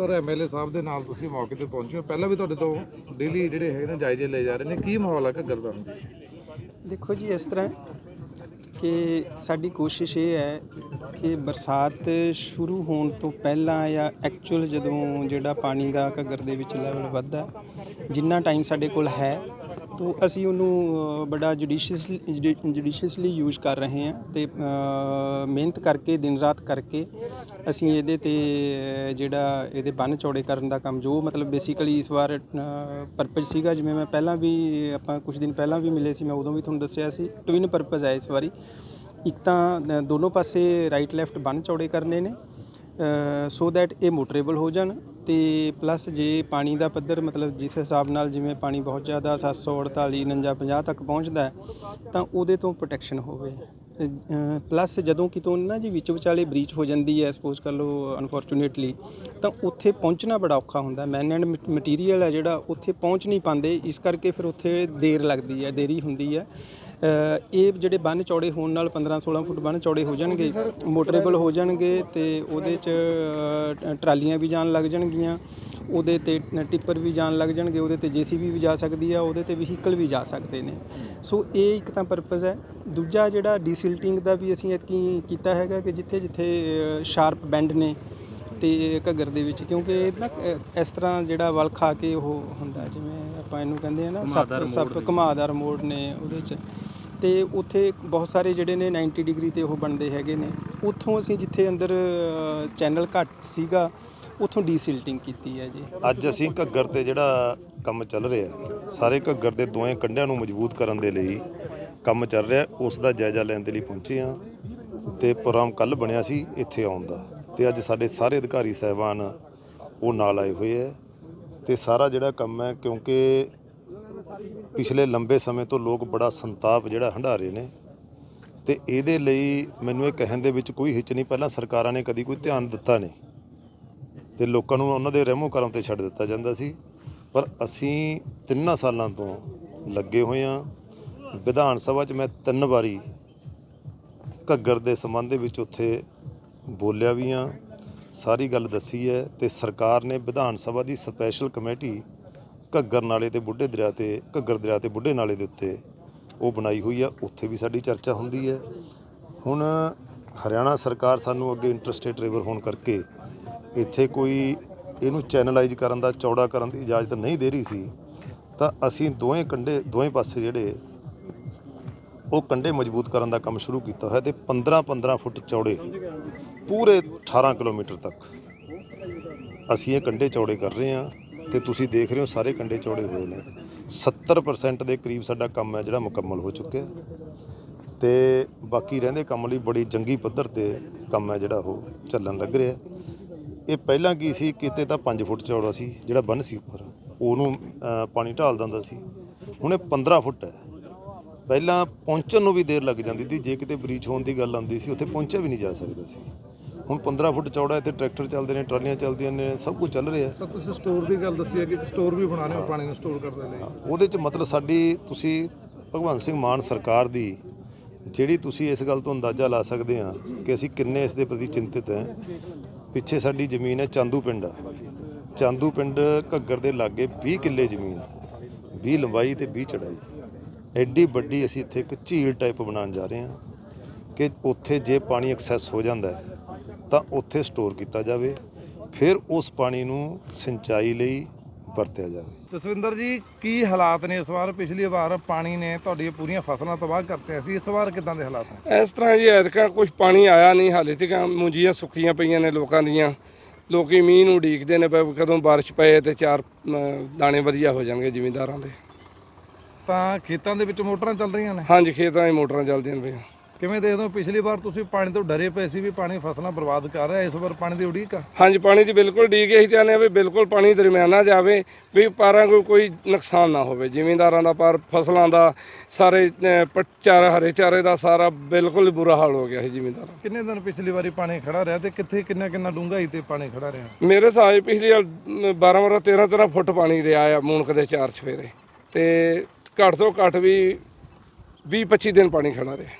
ਖਾਤਰ ਐਮਐਲਏ ਸਾਹਿਬ ਦੇ ਨਾਲ ਤੁਸੀਂ ਮੌਕੇ ਤੇ ਪਹੁੰਚੇ ਹੋ। ਪਹਿਲਾਂ ਵੀ ਤੁਹਾਡੇ ਤੋਂ ਡੇਲੀ ਜਿਹੜੇ ਹੈਗੇ ਨੇ ਜਾਇਜ਼ੇ ਲਏ ਜਾ ਰਹੇ ਨੇ। ਕੀ ਮਾਹੌਲ ਹੈ ਘੱਗਰ ਦਾ? ਦੇਖੋ ਜੀ, ਇਸ ਤਰ੍ਹਾਂ ਕਿ ਸਾਡੀ ਕੋਸ਼ਿਸ਼ ਇਹ ਹੈ ਕਿ ਬਰਸਾਤ ਸ਼ੁਰੂ ਹੋਣ ਤੋਂ ਪਹਿਲਾਂ ਜਾਂ ਐਕਚੁਅਲ ਜਦੋਂ ਜਿਹੜਾ ਪਾਣੀ ਦਾ ਘੱਗਰ ਦੇ ਵਿੱਚ ਲੈਵਲ ਵੱਧਦਾ, ਜਿੰਨਾ ਟਾਈਮ ਸਾਡੇ ਕੋਲ ਹੈ ਤੋਂ ਅਸੀਂ ਉਹਨੂੰ ਬੜਾ ਜੁਡੀਸ਼ੀਅਸਲੀ ਜੁਡੀਸ਼ੀਅਸਲੀ ਯੂਜ਼ ਕਰ ਰਹੇ ਹਾਂ ਤੇ ਮਿਹਨਤ ਕਰਕੇ, ਦਿਨ ਰਾਤ ਕਰਕੇ ਅਸੀਂ ਇਹਦੇ ਤੇ ਜਿਹੜਾ ਇਹਦੇ ਬੰਨ ਚੌੜੇ ਕਰਨ ਦਾ ਕੰਮ, ਜੋ ਮਤਲਬ ਬੇਸਿਕਲੀ ਇਸ ਵਾਰ ਪਰਪਸ ਸੀਗਾ, ਜਿਵੇਂ ਮੈਂ ਪਹਿਲਾਂ ਵੀ, ਆਪਾਂ ਕੁਝ ਦਿਨ ਪਹਿਲਾਂ ਵੀ ਮਿਲੇ ਸੀ, ਮੈਂ ਉਦੋਂ ਵੀ ਤੁਹਾਨੂੰ ਦੱਸਿਆ ਸੀ ਟਵਿਨ ਪਰਪਸ ਹੈ ਇਸ ਵਾਰੀ। ਇੱਕ ਤਾਂ ਦੋਨੋਂ ਪਾਸੇ ਰਾਈਟ ਲੈਫਟ ਬੰਨ ਚੌੜੇ ਕਰਨੇ ਨੇ ਸੋ ਦੈਟ ਇਹ ਮੋਟਰੇਬਲ ਹੋ ਜਾਣ ਤੇ ਪਲੱਸ ਜੇ ਪਾਣੀ ਦਾ ਪੱਧਰ ਮਤਲਬ ਜਿਸ ਹਿਸਾਬ ਨਾਲ ਜਿਵੇਂ ਪਾਣੀ ਬਹੁਤ ਜ਼ਿਆਦਾ 748 49 50 ਤੱਕ ਪਹੁੰਚਦਾ ਹੈ, ਤਾਂ ਉਹਦੇ ਤੋਂ ਪ੍ਰੋਟੈਕਸ਼ਨ ਹੋਵੇ। ਪਲੱਸ ਜਦੋਂ ਕਿਤੋਂ ਨਾ ਜੀ ਵਿੱਚ ਵਿਚਾਲੇ ਬ੍ਰੀਚ ਹੋ ਜਾਂਦੀ ਹੈ ਸਪੋਜ਼ ਕਰ ਲਓ ਅਨਫੋਰਚੂਨੇਟਲੀ ਤਾਂ ਉੱਥੇ ਪਹੁੰਚਣਾ ਬੜਾ ਔਖਾ ਹੁੰਦਾ। ਮੈਨ ਐਂਡ ਮਟੀਰੀਅਲ ਹੈ ਜਿਹੜਾ, ਉੱਥੇ ਪਹੁੰਚ ਨਹੀਂ ਪਾਉਂਦੇ। ਇਸ ਕਰਕੇ ਫਿਰ ਉੱਥੇ ਦੇਰ ਲੱਗਦੀ ਹੈ, ਦੇਰੀ ਹੁੰਦੀ ਹੈ। ਇਹ ਜਿਹੜੇ ਬੰਨ ਚੌੜੇ ਹੋਣ ਨਾਲ 15 16 ਫੁੱਟ ਬੰਨ ਚੌੜੇ ਹੋ ਜਾਣਗੇ ਮੋਟਰੇਬਲ ਹੋ ਜਾਣਗੇ ਤੇ ਉਹਦੇ ਚ ਅ, ਟਰਾਲੀਆਂ ਵੀ ਜਾਣ ਲੱਗ ਜਾਣਗੀਆਂ ਉਹਦੇ ਤੇ ਟਿੱਪਰ ਵੀ ਜਾਣ ਲੱਗ ਜਾਣਗੇ ਉਹਦੇ ਤੇ ਜੀਸੀਬੀ ਵੀ ਜਾ ਸਕਦੀ ਆ ਉਹਦੇ ਤੇ ਵਹੀਕਲ ਵੀ ਜਾ ਸਕਦੇ ਨੇ। ਸੋ ਇਹ ਇੱਕ ਤਾਂ ਪਰਪਸ ਹੈ। ਦੂਜਾ ਜਿਹੜਾ ਡੀਸਿਲਟਿੰਗ ਦਾ ਵੀ ਅਸੀਂ ਇਤਕੀ ਕੀਤਾ ਹੈਗਾ ਕਿ ਜਿੱਥੇ ਜਿੱਥੇ ਸ਼ਾਰਪ ਬੈਂਡ ਨੇ ਤੇ ਘੱਗਰ ਦੇ ਵਿੱਚ ਕਿਉਂਕਿ ਇਹ ਨਾ ਅ, ਇਸ ਤਰ੍ਹਾਂ ਜਿਹੜਾ ਵਲ ਖਾ ਕੇ ਉਹ ਹੁੰਦਾ ਜਿਵੇਂ ਆਪਾਂ ਇਹਨੂੰ ਕਹਿੰਦੇ ਆ ਨਾ ਸੱਪ ਸੱਪ ਘੁਮਾਦਾਰ ਮੋੜ ਨੇ ਉਹਦੇ 'ਚ। ਤੇ ਉੱਥੇ ਬਹੁਤ ਸਾਰੇ ਜਿਹੜੇ ਨੇ 90 ਡਿਗਰੀ ਤੇ ਉਹ ਬਣਦੇ ਹੈਗੇ ਨੇ। ਉੱਥੋਂ ਅਸੀਂ ਜਿੱਥੇ ਅੰਦਰ ਚੈਨਲ ਘੱਟ ਸੀਗਾ ਉੱਥੋਂ ਡੀਸਿਲਟਿੰਗ ਕੀਤੀ ਹੈ ਜੀ। ਅੱਜ ਅਸੀਂ ਘੱਗਰ ਤੇ ਜਿਹੜਾ ਕੰਮ ਚੱਲ ਰਿਹਾ ਸਾਰੇ ਘੱਗਰ ਦੇ ਦੋਵੇਂ ਕੰਢਿਆਂ ਨੂੰ ਮਜ਼ਬੂਤ ਕਰਨ ਦੇ ਲਈ ਕੰਮ ਚੱਲ ਰਿਹਾ ਉਸ ਦਾ ਜਾਇਜ਼ਾ ਲੈਣ ਦੇ ਲਈ ਪਹੁੰਚੇ ਹਾਂ। ਤੇ ਪ੍ਰੋਗਰਾਮ ਕੱਲ ਬਣਿਆ ਸੀ ਇੱਥੇ ਆਉਣ ਦਾ। ਤੇ ਅੱਜ ਸਾਡੇ ਸਾਰੇ ਅਧਿਕਾਰੀ ਸਹਿਬਾਨ ਉਹ ਨਾਲ ਆਏ ਹੋਏ ਹੈ ਤੇ ਸਾਰਾ ਜਿਹੜਾ ਕੰਮ ਹੈ ਕਿਉਂਕਿ ਪਿਛਲੇ ਲੰਬੇ ਸਮੇਂ ਤੋਂ ਲੋਕ ਬੜਾ ਸੰਤਾਪ ਜਿਹੜਾ ਹੰਢਾ ਰਹੇ ਨੇ ਤੇ ਇਹਦੇ ਲਈ ਮੈਨੂੰ ਇਹ ਕਹਿਣ ਦੇ ਵਿੱਚ ਕੋਈ ਹਿੱਚ ਨਹੀਂ, ਪਹਿਲਾਂ ਸਰਕਾਰਾਂ ਨੇ ਕਦੀ ਕੋਈ ਧਿਆਨ ਦਿੱਤਾ ਨਹੀਂ ਤੇ ਲੋਕਾਂ ਨੂੰ ਉਹਨਾਂ ਦੇ ਰਹਿਮੋ ਕਰਮ ਤੇ ਛੱਡ ਦਿੱਤਾ ਜਾਂਦਾ ਸੀ। ਪਰ ਅਸੀਂ ਤਿੰਨਾਂ ਸਾਲਾਂ ਤੋਂ ਲੱਗੇ ਹੋਏ ਹਾਂ ਵਿਧਾਨ ਸਭਾ 'ਚ ਮੈਂ ਤਿੰਨ ਵਾਰੀ ਘੱਗਰ ਦੇ ਸੰਬੰਧ ਦੇ ਵਿੱਚ ਉੱਥੇ ਬੋਲਿਆ ਵੀ ਹਾਂ, ਸਾਰੀ ਗੱਲ ਦੱਸੀ ਹੈ ਤੇ ਸਰਕਾਰ ਨੇ ਵਿਧਾਨ ਸਭਾ ਦੀ ਸਪੈਸ਼ਲ ਕਮੇਟੀ ਘੱਗਰ ਨਾਲੇ ਤੇ ਬੁੱਢੇ ਦਰਿਆ ਤੇ, ਘੱਗਰ ਦਰਿਆ ਤੇ ਬੁੱਢੇ ਨਾਲੇ ਦੇ ਉੱਤੇ ਉਹ ਬਣਾਈ ਹੋਈ ਆ, ਉੱਥੇ ਵੀ ਸਾਡੀ ਚਰਚਾ ਹੁੰਦੀ ਹੈ। ਹੁਣ ਹਰਿਆਣਾ ਸਰਕਾਰ ਸਾਨੂੰ ਅੱਗੇ ਇੰਟਰਸਟੇਟ ਰਿਵਰ ਹੋਣ ਕਰਕੇ ਇੱਥੇ ਕੋਈ ਇਹਨੂੰ ਚੈਨਲਾਈਜ਼ ਕਰਨ ਦਾ, ਚੌੜਾ ਕਰਨ ਦੀ ਇਜਾਜ਼ਤ ਨਹੀਂ ਦੇ ਰਹੀ ਸੀ, ਤਾਂ ਅਸੀਂ ਦੋਵੇਂ ਕੰਢੇ, ਦੋਵੇਂ ਪਾਸੇ ਜਿਹੜੇ ਉਹ ਕੰਢੇ ਮਜ਼ਬੂਤ ਕਰਨ ਦਾ ਕੰਮ ਸ਼ੁਰੂ ਕੀਤਾ ਹੋਇਆ ਤੇ 15 15 ਫੁੱਟ ਚੌੜੇ ਪੂਰੇ 18 ਕਿਲੋਮੀਟਰ ਤੱਕ। ਅਸੀਂ ਇਹ ਕੰਢੇ ਚੌੜੇ ਕਰ ਰਹੇ ਹਾਂ ਤੇ ਤੁਸੀਂ ਦੇਖ ਰਹੇ ਹੋ ਸਾਰੇ ਕੰਢੇ ਚੌੜੇ ਹੋਏ ਨੇ। 70% ਦੇ ਕਰੀਬ ਸਾਡਾ ਕੰਮ ਹੈ ਜਿਹੜਾ ਮੁਕੰਮਲ ਹੋ ਚੁੱਕਿਆ ਤੇ ਬਾਕੀ ਰਹਿੰਦੇ ਕੰਮ ਲਈ ਬੜੀ ਜੰਗੀ ਪੱਧਰ ਤੇ ਕੰਮ ਹੈ ਜਿਹੜਾ ਉਹ ਚੱਲਣ ਲੱਗ ਰਿਹਾ ਇਹ ਪਹਿਲਾਂ ਕੀ ਸੀ, ਕਿਤੇ ਤਾਂ 5 ਫੁੱਟ ਚੌੜਾ ਸੀ, ਜਿਹੜਾ ਬੰਨ ਸੀ ਉੱਪਰ। ਉਹਨੂੰ ਪਾਣੀ ਢਾਲ ਦਿੰਦਾ ਸੀ। ਹੁਣ ਇਹ 15 ਫੁੱਟ ਹੈ। ਪਹਿਲਾਂ ਪਹੁੰਚਣ ਨੂੰ ਵੀ ਦੇਰ ਲੱਗ ਜਾਂਦੀ ਸੀ। ਜੇ ਕਿਤੇ ਬ੍ਰੀਚ ਹੋਣ ਦੀ ਗੱਲ ਆਉਂਦੀ ਸੀ, ਉੱਥੇ ਪਹੁੰਚਿਆ ਵੀ ਨਹੀਂ ਜਾ ਸਕਦਾ ਸੀ। ਹੁਣ 15 ਫੁੱਟ ਚੌੜਾ ਤੇ ਟਰੈਕਟਰ ਚੱਲਦੇ ਨੇ ਟਰਾਲੀਆਂ ਚੱਲਦੀਆਂ ਨੇ ਸਭ ਕੁਝ ਚੱਲ ਰਿਹਾ। ਸਰ ਤੁਸੀਂ ਸਟੋਰ ਦੀ ਗੱਲ ਦੱਸੀ ਹੈ ਕਿ ਸਟੋਰ ਵੀ ਬਣਾਣੇ ਹੋ ਪਾਣੀ ਨੂੰ ਸਟੋਰ ਕਰਨ ਦੇ ਲਈ। ਉਹਦੇ 'ਚ ਮਤਲਬ ਸਾਡੀ ਤੁਸੀਂ ਭਗਵੰਤ ਸਿੰਘ ਮਾਨ ਸਰਕਾਰ ਦੀ ਜਿਹੜੀ ਤੁਸੀਂ ਇਸ ਗੱਲ ਤੋਂ ਅੰਦਾਜ਼ਾ ਲਾ ਸਕਦੇ ਆ ਕਿ ਅਸੀਂ ਕਿੰਨੇ ਇਸ ਦੇ ਪ੍ਰਤੀ ਚਿੰਤਿਤ ਹਾਂ। ਪਿੱਛੇ ਸਾਡੀ ਜ਼ਮੀਨ ਹੈ ਚਾਂਦੂ ਪਿੰਡ। ਚਾਂਦੂ ਪਿੰਡ ਘੱਗਰ ਦੇ ਲਾਗੇ 20 ਕਿੱਲੇ ਜ਼ਮੀਨ ਆ। 20 ਲੰਬਾਈ ਤੇ 20 ਚੜਾਈ। ਐਡੀ ਵੱਡੀ ਅਸੀਂ ਇੱਥੇ ਇੱਕ ਝੀਲ ਟਾਈਪ ਬਣਾਉਣ ਜਾ ਰਹੇ ਹਾਂ ਕਿ ਉੱਥੇ ਜੇ ਪਾਣੀ ਐਕਸੈਸ ਹੋ ਜਾਂਦਾ ਹੈ ਤਾਂ ਉੱਥੇ ਸਟੋਰ ਕੀਤਾ ਜਾਵੇ ਫਿਰ ਉਸ ਪਾਣੀ ਨੂੰ ਸਿੰਚਾਈ ਲਈ ਵਰਤਿਆ ਜਾਵੇ। ਜਸਵਿੰਦਰ ਜੀ ਕੀ ਹਾਲਾਤ ਨੇ ਇਸ ਵਾਰ? ਪਿਛਲੀ ਵਾਰ ਪਾਣੀ ਨੇ ਤੁਹਾਡੀਆਂ ਪੂਰੀਆਂ ਫਸਲਾਂ ਤਬਾਹ ਕਰਤੀਆਂ ਸੀ ਇਸ ਵਾਰ ਕਿਦਾਂ ਦੇ ਹਾਲਾਤ ਨੇ? ਇਸ ਤਰ੍ਹਾਂ ਜੀ ਐਤਕਾਂ ਕੁਝ ਪਾਣੀ ਆਇਆ ਨਹੀਂ ਹਾਲੇ ਤੱਕ ਮੁੰਜੀਆਂ ਸੁੱਕੀਆਂ ਪਈਆਂ ਨੇ ਲੋਕਾਂ ਦੀਆਂ। ਲੋਕੀ ਮੀਂਹ ਨੂੰ ਉਡੀਕਦੇ ਨੇ ਪਏ ਕਦੋਂ ਬਾਰਿਸ਼ ਪਏ ਤੇ ਚਾਰ ਦਾਣੇ ਵਧੀਆ ਹੋ ਜਾਣਗੇ ਜ਼ਿਮੀਂਦਾਰਾਂ ਦੇ। ਤਾਂ ਖੇਤਾਂ ਦੇ ਵਿੱਚ ਮੋਟਰਾਂ ਚੱਲ ਰਹੀਆਂ ਨੇ? ਹਾਂਜੀ ਖੇਤਾਂ 'ਚ ਮੋਟਰਾਂ ਚੱਲਦੀਆਂ ਨੇ ਪਈਆਂ। ਕਿਵੇਂ ਦੇਖਦੇ ਹੋ? ਪਿਛਲੀ ਵਾਰ ਤੁਸੀਂ ਪਾਣੀ ਤੋਂ ਡਰੇ ਪਏ ਸੀ ਵੀ ਪਾਣੀ ਫਸਲਾਂ ਬਰਬਾਦ ਕਰ ਰਿਹਾ ਇਸ ਵਾਰ ਪਾਣੀ ਦੀ ਉਡੀਕ ਆ? ਹਾਂਜੀ ਪਾਣੀ ਦੀ ਬਿਲਕੁਲ ਡੀਕ ਇਹੀ ਚਾਹੁੰਦੇ ਆ ਵੀ ਬਿਲਕੁਲ ਪਾਣੀ ਦਰਮਿਆਨਾ ਜਾਵੇ ਵੀ ਪਾਰਾਂ ਕੋਈ ਕੋਈ ਨੁਕਸਾਨ ਨਾ ਹੋਵੇ। ਜ਼ਿਮੀਂਦਾਰਾਂ ਦਾ ਪਰ ਫਸਲਾਂ ਦਾ ਸਾਰੇ ਅਹ, ਪ- ਚਾਰਾ ਹਰੇ ਚਾਰੇ ਦਾ ਸਾਰਾ ਬਿਲਕੁਲ ਹੀ ਬੁਰਾ ਹਾਲ ਹੋ ਗਿਆ ਸੀ ਜ਼ਿਮੀਂਦਾਰਾਂ ਕਿੰਨੇ ਦਿਨ ਪਿਛਲੀ ਵਾਰੀ ਪਾਣੀ ਖੜਾ ਰਿਹਾ ਤੇ ਕਿੱਥੇ ਕਿੰਨਾ ਕਿੰਨਾ ਡੂੰਘਾਈ ਤੇ ਪਾਣੀ ਖੜਾ ਰਿਹਾ? ਮੇਰੇ ਹਿਸਾਬ ਪਿਛਲੀ ਵਾਰ 12 12 13 13 ਫੁੱਟ ਪਾਣੀ ਰਿਹਾ ਆ ਮੂਨਕ ਦੇ ਚਾਰ ਚਫੇਰੇ ਤੇ ਘੱਟ ਤੋਂ ਘੱਟ ਵੀ 20 25 ਦਿਨ ਪਾਣੀ ਖੜਾ ਰਿਹਾ।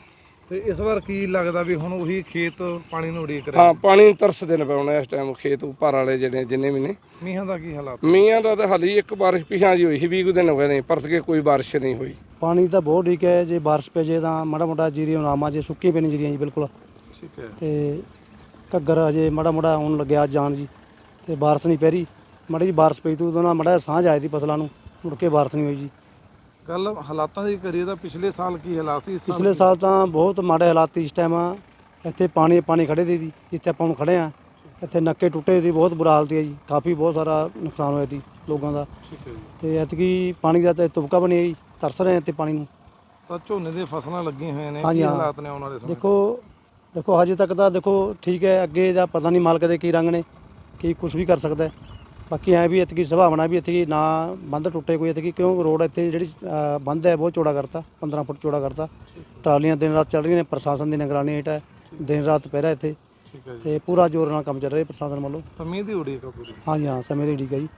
ਤੇ ਇਸ ਵਾਰ ਕੀ ਲੱਗਦਾ ਵੀ ਹੁਣ ਉਹੀ ਖੇਤ ਪਾਣੀ ਨੂੰ ਉਡੀਕ ਰਹੇ ਹਾਂ ਪਾਣੀ ਨੂੰ ਤਰਸਦੇ ਨੇ ਪਾਉਣਾ ਇਸ ਟਾਈਮ ਖੇਤ ਉੱਪਰ ਵਾਲੇ ਜਿਹੜੇ ਜਿੰਨੇ ਵੀ ਨੇ। ਮੀਂਹਾਂ ਦਾ ਕੀ ਹਾਲਾਤ? ਮੀਆਂ ਦਾ ਤਾਂ ਹਾਲੀ ਇੱਕ ਬਾਰਿਸ਼ ਪਿਛਾਂ ਜੀ ਹੋਈ ਸੀ 20 ਕੁ ਦਿਨ ਹੋ ਗਏ ਨੇ ਪਰਤ ਕੇ ਕੋਈ ਬਾਰਿਸ਼ ਨਹੀਂ ਹੋਈ। ਪਾਣੀ ਤਾਂ ਬਹੁਤ ਠੀਕ ਹੈ ਜੇ ਬਾਰਿਸ਼ ਪੈ ਜੇ ਤਾਂ ਮਾੜਾ ਮੋਟਾ ਜੀਰੀ ਆਰਾਮਾ ਜੇ ਸੁੱਕੀ ਨਹੀਂ ਜੀਰੀਆਂ ਜੀ ਬਿਲਕੁਲ। ਠੀਕ ਹੈ। ਤੇ ਘੱਗਰ ਅਜੇ ਮਾੜਾ ਮੋਟਾ ਆਉਣ ਲੱਗਿਆ ਜਾਣ ਜੀ ਤੇ ਬਾਰਿਸ਼ ਨਹੀਂ ਪੈ ਰਹੀ। ਮਾੜੀ ਜੀ ਬਾਰਿਸ਼ ਪਈ ਤੂੰ ਉਹਦੇ ਨਾਲ ਮਾੜਾ ਜਿਹਾ ਸਾਂਝ ਆਈ ਦੀ ਫਸਲਾਂ ਨੂੰ ਮੁੜ ਕੇ ਬਾਰਿਸ਼ ਨਹੀਂ ਹੋਈ ਜੀ। ਗੱਲ ਹਾਲਾਤਾਂ ਦੀ ਕਰੀਏ ਤਾਂ ਪਿਛਲੇ ਸਾਲ ਕੀ ਹਾਲਾਤ ਸੀ ਇਸ ਪਿਛਲੇ? ਸਾਲ ਤਾਂ ਬਹੁਤ ਮਾੜੇ ਹਾਲਾਤ ਸੀ ਇਸ ਟਾਈਮ ਇੱਥੇ ਪਾਣੀ ਪਾਣੀ ਖੜੇ ਦੇ ਜੀ ਜਿੱਥੇ ਆਪਾਂ ਹੁਣ ਖੜੇ ਆ ਇੱਥੇ ਨੱਕੇ ਟੁੱਟੇ ਸੀ ਬਹੁਤ ਬੁਰਾ ਹਾਲਤ ਹੈ ਜੀ ਕਾਫੀ ਬਹੁਤ ਸਾਰਾ ਨੁਕਸਾਨ ਹੋਇਆ ਸੀ ਲੋਕਾਂ ਦਾ ਠੀਕ ਹੈ ਜੀ ਤੇ ਐਤਕੀ ਪਾਣੀ ਦਾ ਤੇ ਤੁਬਕਾ ਬਣਿਆ ਜੀ ਤਰਸ ਰਹੇ ਇੱਥੇ ਪਾਣੀ ਨੂੰ ਤਾਂ ਝੋਨੇ ਦੀਆਂ ਫਸਲਾਂ ਲੱਗੀਆਂ ਹੋਈਆਂ ਨੇ ਹਾਂਜੀ, ਕੀ ਹਾਂ। ਹਾਲਾਤ ਨੇ ਆਉਣ ਵਾਲੇ ਸਮੇਂ 'ਚ? ਦੇਖੋ ਦੇਖੋ ਹਜੇ ਤੱਕ ਤਾਂ ਦੇਖੋ ਠੀਕ ਹੈ ਅੱਗੇ ਦਾ ਪਤਾ ਨਹੀਂ ਮਾਲਕ ਦੇ ਕੀ ਰੰਗ ਨੇ ਕੀ ਕੁਝ ਵੀ ਕਰ ਸਕਦਾ ਹੈ। ਬਾਕੀ ਐ ਵੀ ਇੱਥੇ ਸੰਭਾਵਨਾ ਵੀ ਇੱਥੇ ਨਾ ਬੰਦ ਟੁੱਟੇ ਕੋਈ ਇੱਥੇ ਕਿਉਂ ਰੋਡ ਇੱਥੇ ਜਿਹੜੀ ਅ, ਬੰਦ ਹੈ ਬਹੁਤ ਚੌੜਾ ਕਰਤਾ 15 ਫੁੱਟ ਚੌੜਾ ਕਰਤਾ। ਟਰਾਲੀਆਂ ਦਿਨ ਰਾਤ ਚੱਲ ਰਹੀਆਂ ਨੇ ਪ੍ਰਸ਼ਾਸਨ ਦੀ ਨਿਗਰਾਨੀ ਹੇਠ ਹੈ ਦਿਨ ਰਾਤ ਪਹਿਰਾ ਇੱਥੇ। ਠੀਕ ਹੈ ਜੀ। ਤੇ ਪੂਰਾ ਜ਼ੋਰ ਨਾਲ ਕੰਮ ਚੱਲ ਰਿਹਾ ਪ੍ਰਸ਼ਾਸਨ ਵੱਲੋਂ। ਮੀਂਹ ਦੀ ਉਡੀਕ ਆ ਪੂਰੀ। ਹਾਂਜੀ ਹਾਂ ਸਮੇਂ ਦੀ ਉਡੀਕ ਹੈ ਜੀ।